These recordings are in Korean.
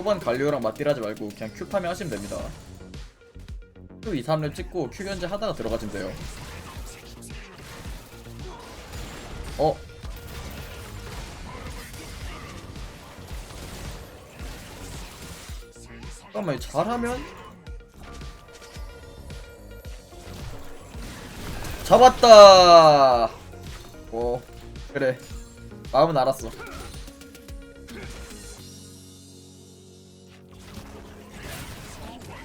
초반 갈리오랑 맞딜하지 말고 그냥 큐 파밍 하시면 됩니다. 큐 2, 3렙 찍고 큐 견제 하다가 들어가시면 돼요. 어? 잠깐만 잘하면? 잡았다! 어 그래. 마음은 알았어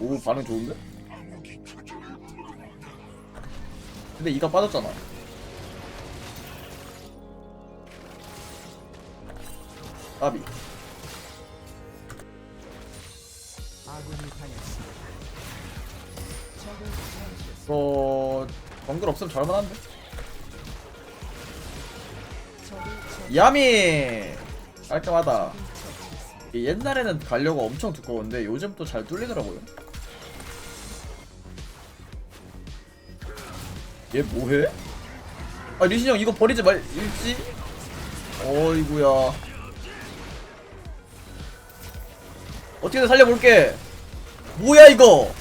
오 반응 좋은데? 근데 이가 빠졌잖아 처치했습니다. 이거 정글 없으면 잘만 한데? 적을 처치- 야미 깔끔하다 옛날에는 가려고 엄청 두꺼웠는데 요즘 또 잘 뚫리더라고요 얘 뭐해? 아 리신 형 이거 버리지 말 일지? 어이구야. 어떻게든 살려볼게. 뭐야 이거?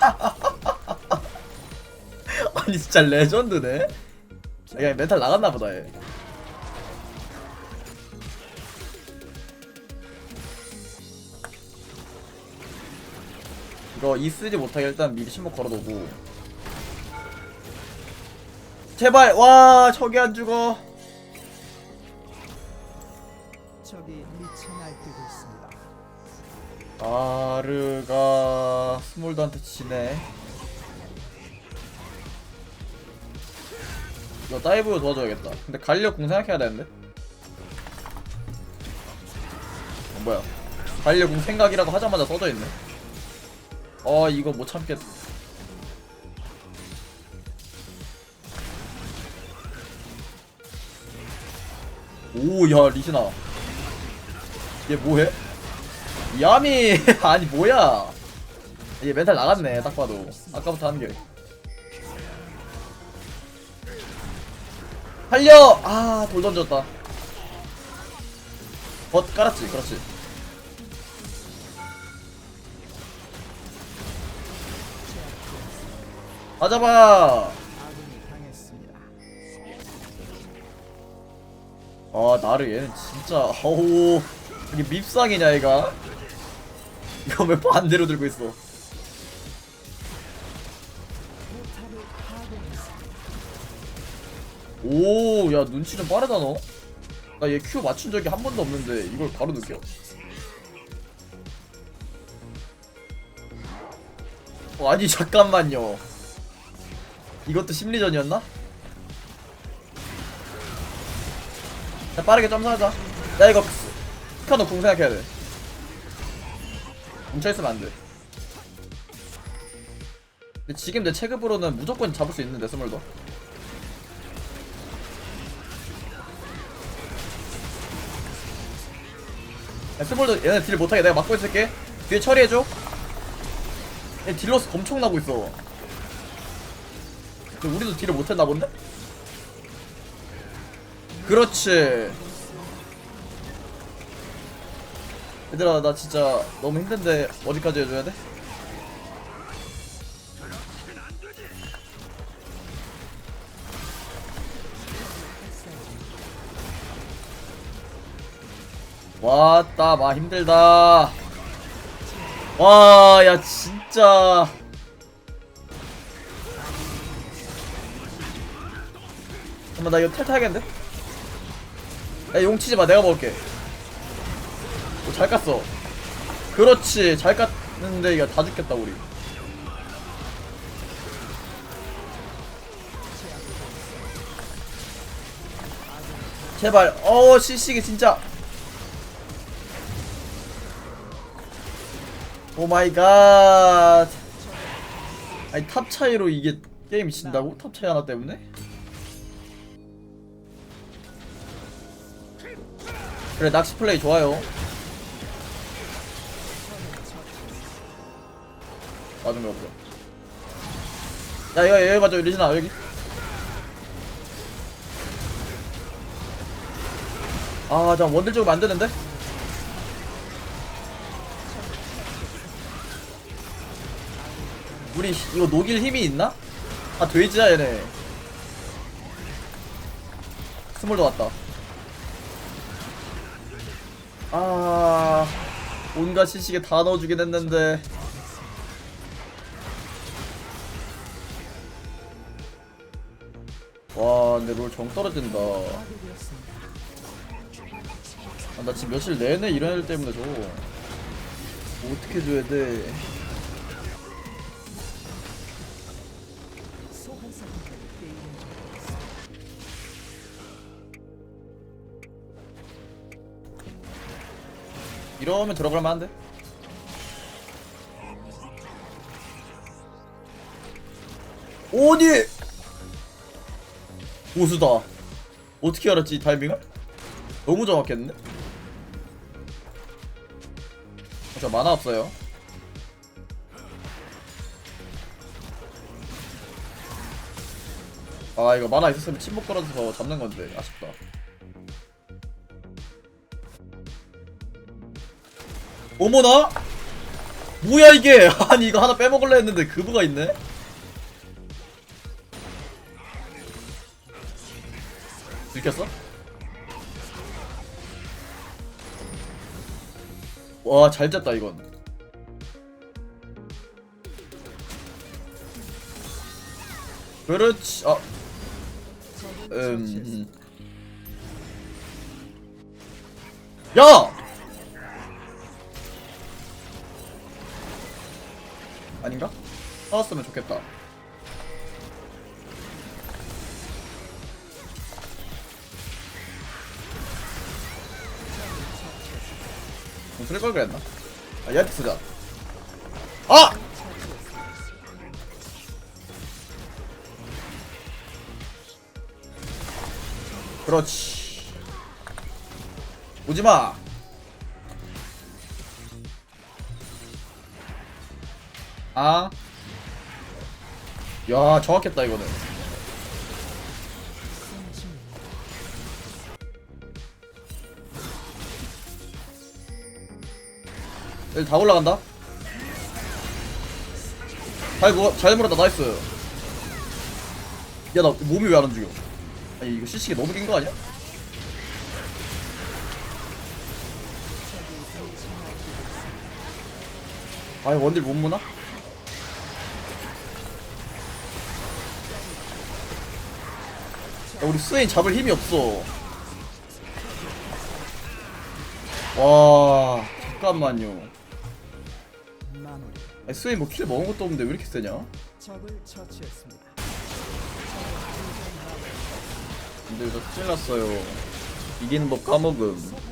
아니 진짜 레전드네? 야 멘탈 나갔나보다 얘. 이거 이 쓰지 못하게 일단 미리 신목 걸어놓고 제발 와 저기 안 죽어. 적이 미쳐 날뛰고 있습니다. 아르가 스몰드한테 지네. 이거 다이브 도와줘야겠다. 근데 갈려 궁 생각해야 되는데? 어, 뭐야. 갈려 궁 생각이라고 하자마자 써져 있네. 어 이거 못 참겠 오야 리시나. 얘 뭐해? 야미! 아니 뭐야? 얘 멘탈 나갔네 딱 봐도. 아까부터 한게. 살려! 아 돌 던졌다. 벗 깔았지 그렇지. 맞아봐 아 나를 얘는 진짜 어우 이게 밉상이냐 얘가 이거 왜 반대로 들고 있어. 오, 야 눈치 좀 빠르다 너. 나얘 Q 맞춘 적이 한 번도 없는데 이걸 바로 느껴? 어, 아니 잠깐만요. 이것도 심리전이었나? 야 빠르게 점사하자. 야 이거 스카노 궁 생각해야 돼. 뭉쳐있으면 안 돼. 근데 지금 내 체급으로는 무조건 잡을 수 있는데 스몰더. 야, 스몰더 얘네 딜 못하게 내가 막고 있을게 뒤에 처리해줘 얘 딜로스 엄청 나고 있어 근데 우리도 딜을 못했나 본데? 그렇지 얘들아 나 진짜 너무 힘든데 어디까지 해줘야 돼? 왔다 마 힘들다 와 야 진짜 잠깐만 나 이거 탈 타야겠는데? 야 용 치지 마. 내가 먹을게. 오, 잘 깠어. 그렇지. 잘 깠는데 이거 다 죽겠다 우리. 제발. 어우 시시기 진짜. 오 마이 갓. 아니 탑 차이로 이게 게임이 진다고? 탑 차이 하나 때문에? 그래 낚시 플레이 좋아요. 나좀 여보자. 야 이거 여기 봐줘 리진아 여기. 아자 아, 원딜 쪽으면 안되는데? 우리 이거 녹일 힘이 있나? 아 돼지야 얘네. 스몰도 왔다. 아 온갖 시식에 다 넣어주긴 했는데 와 근데 롤 정 떨어진다. 아, 나 지금 며칠 내내 이런 일 때문에 저거 뭐 어떻게 줘야 돼 이러면 들어갈 만한데? 오니! 고수다 어떻게 알았지 이 타이밍을? 너무 정확했는데? 저 만화 없어요 아 이거 만화 있었으면 침묵 걸어서 잡는 건데 아쉽다 어머나? 뭐야 이게? 아니 이거 하나 빼먹을래 했는데 그부가 있네? 들켰어? 와, 잘 짰다, 이건. 그렇지, 아, 음. 야! 아닌가? 싸웠으면 좋겠다. 쓸걸 그랬나? 아, 얘한테 쓰자. 아! 그렇지. 오지마! 아. 야, 정확했다, 이거는. 여기 다 올라간다. 잘, 무, 잘 물었다, 나이스. 야, 나 몸이 왜 안 움직여? 아니, 이거 CC가 너무 긴 거 아니야? 아이, 원딜 못 무나? 우리 스웨인 잡을 힘이 없어. 와, 잠깐만요. 아니, 스웨인 뭐 킬 먹은 것도 없는데 왜 이렇게 세냐? 근데 저 큰일 났어요. 이기는 법 까먹음.